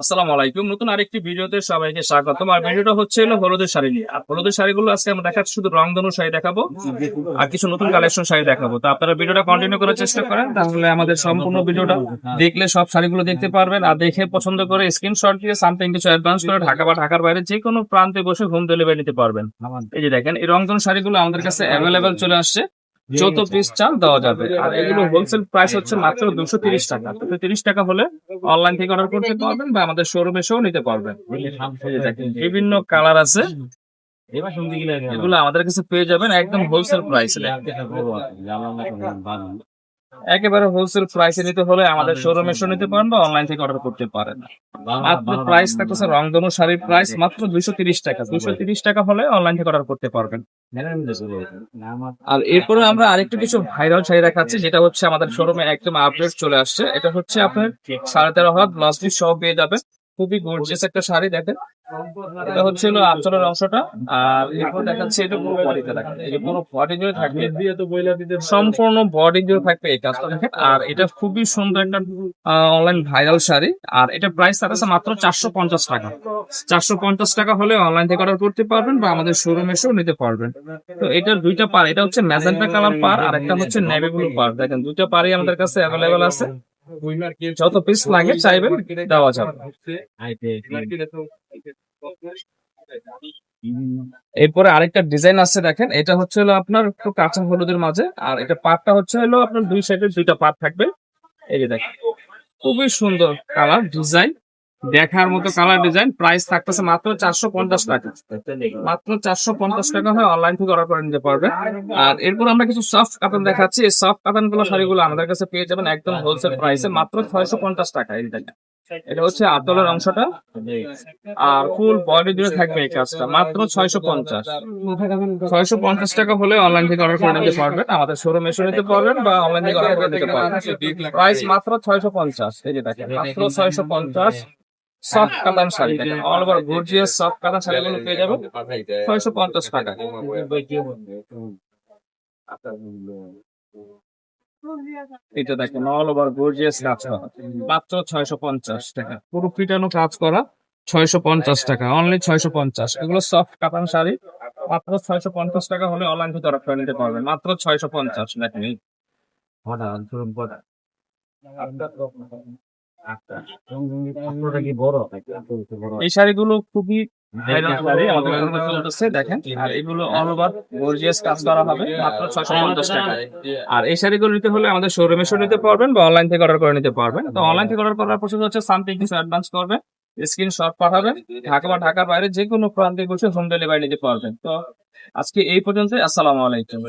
আসসালামু আলাইকুম। নতুন আরেকটি ভিডিওতে সবাইকে স্বাগতম আর ভিডিওটা হচ্ছে হলো হলুদের শাড়ি নিয়ে। আর হলুদের শাড়িগুলো আজকে আমরা দেখাচ্ছি শুধু রং ধনু শাড়ি দেখাবো, আর কিছু নতুন কালেকশন শাড়ি দেখাবো। তো আপনারা ভিডিওটা কন্টিনিউ করার চেষ্টা করেন, তাহলে আমাদের সম্পূর্ণ ভিডিওটা দেখলে সব শাড়িগুলো দেখতে পারবেন। আর দেখে পছন্দ করে স্ক্রিনশট দিয়ে সামথিং কিছু অ্যাডভান্স করে ঢাকা বা ঢাকার বাইরে যে কোনো প্রান্তে বসে হোম ডেলিভারি নিতে পারবেন। এই যে দেখেন, এই রংধনু শাড়িগুলো আমাদের কাছে অ্যাভেলেবেল চলে আসছে। চৌদ্দ পিস চাল দেওয়া যাবে। আর এগুলো হোলসেল প্রাইস হচ্ছে মাত্র দুশো তিরিশ টাকা। দুশো তিরিশ টাকা হলে অনলাইন থেকে অর্ডার করতে পারবেন বা আমাদের শোরুম এসেও নিতে পারবেন। দেখেন, বিভিন্ন কালার আছে। এগুলো আমাদের কাছে পেয়ে যাবেন একদম হোলসেল প্রাইসে একেবারে হোলসেল প্রাইসে নিতে হলে আমাদের শোরুমে শুনে নিতে পারেন বা অনলাইন থেকে অর্ডার করতে পারেন। মাত্র প্রাইস থাকতেছে রংধনু শাড়ির প্রাইস মাত্র দুইশো তিরিশ টাকা। দুইশো তিরিশ টাকা হলে অনলাইন থেকে অর্ডার করতে পারবেন। আর এরপরে আমরা আরেকটু কিছু ভাইরাল শাড়ি দেখাচ্ছি যেটা হচ্ছে আমাদের শোরুমে একদম আপডেট চলে আসছে। এটা হচ্ছে আপনার সাড়ে তেরো হাত ব্লাউজ পিস সহ পেয়ে যাবে খুবই গর্জিয়াস একটা শাড়ি, দেখেন। এটা হচ্ছে হলো আঁচলের অংশটা, আর এরপর দেখাচ্ছে এটা পুরো বডিতে দেখেন। এই পুরো বডি জুড়ে থাকবে। সম্পূর্ণ বডি জুড়ে থাকবে এই কাজটা, দেখেন। আর এটা খুবই সুন্দর একটা অনলাইন ভাইরাল শাড়ি। আর এটা প্রাইস থাকছে মাত্র চারশো পঞ্চাশ টাকা। চারশো পঞ্চাশ টাকা হলে অনলাইন থেকে অর্ডার করতে পারবেন বা আমাদের শোরুম এসেও নিতে পারবেন। তো এটার দুইটা পার এটা হচ্ছে ম্যাজেন্টা কালার পার আর একটা হচ্ছে নেভি ব্লু পার দেখেন, দুইটা পারই আমাদের কাছে অ্যাভেলেবেল আছে। যত পিস লাগে চাইবেন দেওয়া যাবে। এরপরে আরেকটা ডিজাইন আছে দেখেন এটা হচ্ছে হলো আপনার একটু কাঁচা হলুদের মাঝে আর এটা পাটটা হচ্ছে হলো আপনার দুই সাইডে দুইটা পাট থাকবে। এই যে দেখেন খুবই সুন্দর কালার ডিজাইন। দেখার মতো কালার ডিজাইন প্রাইস থাকতেছে মাত্র চারশো পঞ্চাশ টাকা। মাত্র চারশো পঞ্চাশ টাকা হয় অনলাইন থেকে অর্ডার করে নিতে পারবে। আর এরপর আমরা কিছু সফট কাতান দেখাচ্ছি। এই সফট কাতানগুলো শাড়িগুলো আমাদের কাছে পেয়ে যাবেন একদম হোলসেল প্রাইসে মাত্র ছয়শো পঞ্চাশ টাকা এই এটা হচ্ছে আতলের অংশটা। আর ফুল বডি জুড়ে থাকবে এই কাজটা, মাত্র ছয়শো পঞ্চাশ। ছয়শো পঞ্চাশ টাকা হলে অনলাইন থেকে অর্ডার করে নিতে পারবেন। আমাদের শোরুম এসে নিতে পারবেন বা অনলাইন থেকে অর্ডার করে নিতে পারবেন। প্রাইস মাত্র ছয়শো পঞ্চাশ, এই যে দেখেন, মাত্র ছয়শো পঞ্চাশ। সফট কাতান শাড়ি দেখেন। অল ওভার গর্জিয়াস সফট কাতান শাড়িগুলো পেয়ে যাবেন। ছয়শো পঞ্চাশ টাকা। এটা দেখেন অল ওভার গর্জিয়াস কাজ করা। মাত্র ছয়শো পঞ্চাশ টাকা। পুরো ফিটানো কাজ করা ছয়শো পঞ্চাশ টাকা। অনলি ছয়শো পঞ্চাশ। এগুলো সফট কাতান শাড়ি। মাত্র ছয়শো পঞ্চাশ টাকা হলে অনলাইন থেকে অর্ডার নিতে পারবেন। মাত্র ছয়শো পঞ্চাশ দেখেন এই। এই শাড়িগুলো খুবই শাড়ি, আমাদের দেখেন। আর এগুলো অল ওভার গর্জিয়াস কাজ করা হবে মাত্র ছয়শো পঞ্চাশ টাকা। আর এই শাড়িগুলো নিতে হলে আমাদের শোরুমে এসে নিতে পারবেন বা অনলাইন থেকে অর্ডার করে নিতে পারবেন। তো অনলাইন থেকে অর্ডার করার প্রসেস হচ্ছে সামথিং কিছু অ্যাডভান্স করবেন স্ক্রিনশট পাঠাবেন ঢাকা বা ঢাকার বাইরে যে কোনো প্রান্তে বসে হোম ডেলিভারি নিতে পারবেন। তো আজকে এই পর্যন্ত আসসালামু আলাইকুম।